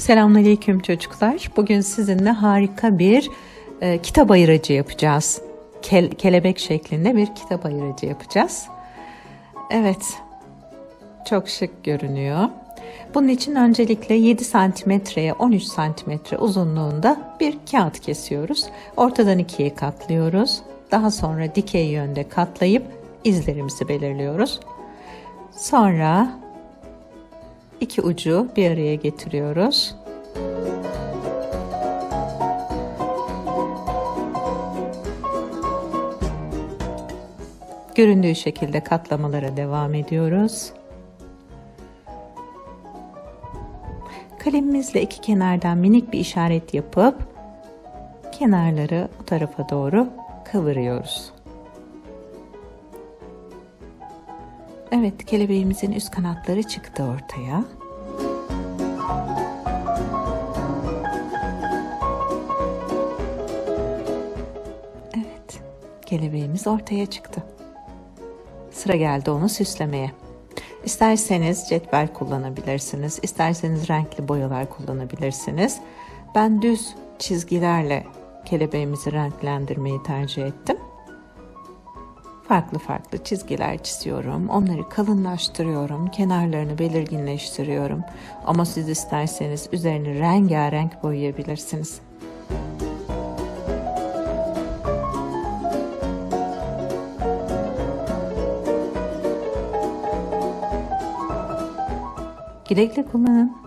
Selamünaleyküm çocuklar. Bugün sizinle harika bir e, kitap ayırıcı yapacağız. Kel- kelebek şeklinde bir kitap ayırıcı yapacağız. Evet, çok şık görünüyor. Bunun için öncelikle 7 santimetreye 13 santimetre uzunluğunda bir kağıt kesiyoruz. Ortadan ikiye katlıyoruz. Daha sonra dikey yönde katlayıp izlerimizi belirliyoruz. Sonra iki ucu bir araya getiriyoruz. Göründüğü şekilde katlamalara devam ediyoruz. Kalemimizle iki kenardan minik bir işaret yapıp kenarları bu tarafa doğru kıvırıyoruz. Evet, kelebeğimizin üst kanatları çıktı ortaya. Evet, kelebeğimiz ortaya çıktı. Sıra geldi onu süslemeye. İsterseniz cetvel kullanabilirsiniz, isterseniz renkli boyalar kullanabilirsiniz. Ben düz çizgilerle kelebeğimizi renklendirmeyi tercih ettim farklı farklı çizgiler çiziyorum. Onları kalınlaştırıyorum. Kenarlarını belirginleştiriyorum. Ama siz isterseniz üzerini rengarenk boyayabilirsiniz. Güle güle kullanın.